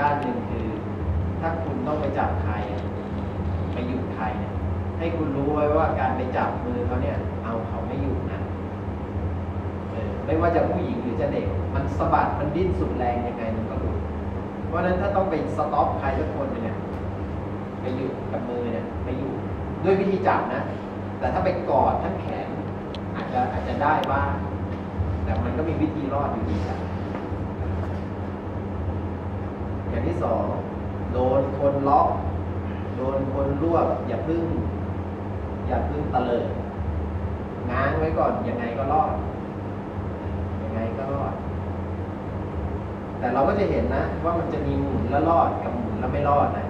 ด้านหนึ่งคือ ถ้าคุณต้องไปจับใคร ไปหยุดใครเนี่ยให้คุณรู้ไว้ว่าการไปจับมือเขาเนี่ย เอาเขาไม่อยู่นะเออไม่ว่าจะผู้หญิงหรือจะเด็ก มันสะบัดมันดิ้นสุดแรงยังไงมันก็หลุดเพราะฉะนั้นถ้าต้องไปสต็อปใครสักคนเนี่ยไปหยุดกับมือเนี่ยไปอยู่ด้วยวิธีจับนะ แต่ถ้าไปกอดทั้งแขนอาจจะอาจจะได้บ้างแต่มันก็มีวิธีรอดอยู่ดีครับ อย่างที่ สองโดนคนล็อกโดนคนรวบอย่าพึ่ง อย่าพึ่งตะเลิดง้างไว้ก่อนยังไงก็รอดยังไงก็รอด แต่เราก็จะเห็นนะ ว่ามันจะมีหมุนแล้วรอดกับหมุนแล้วไม่รอดนะ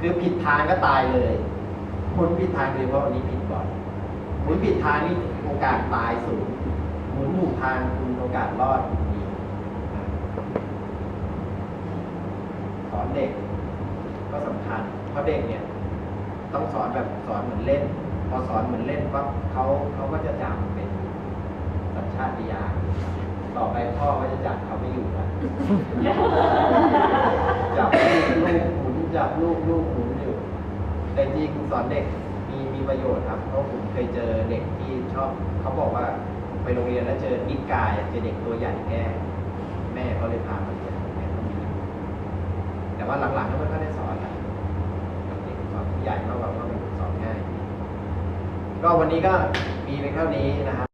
คือผิดทางก็ตายเลยหมุนผิดทางเลยเพราะวันนี้ผิดก่อนหมุนผิดทางนี่โอกาสตายสูงหมุนถูกทางคุณโอกาสรอดมีนะ สอน เด็ก ก็สำคัญเพราะเด็กเนี่ยต้องสอนแบบสอนเหมือนเล่น พอสอนเหมือนเล่นปั๊บเขาเขาก็จะจำเป็นสัญชาติญาณต่อไปพ่อก็จะจับเขาไม่อยู่แล้วจับลูกหมุนจับลูกลูกหมุนอยู่แต่จริงสอนเด็กมีมีประโยชน์ครับเพราะผมเคยเจอเด็กที่ชอบเขาบอกว่าไปโรงเรียนแล้วเจอนิกายเจอเด็กตัวใหญ่แกล้งแม่เขาเลยพามาเรียน ว่าหลักๆก็ไม่ค่อยได้สอนแล้วกับเด็กสอนผู้ใหญ่มากกว่าว่าเป็นสอนง่าย ก็วันนี้ก็มีเป็นเท่านี้นะครับ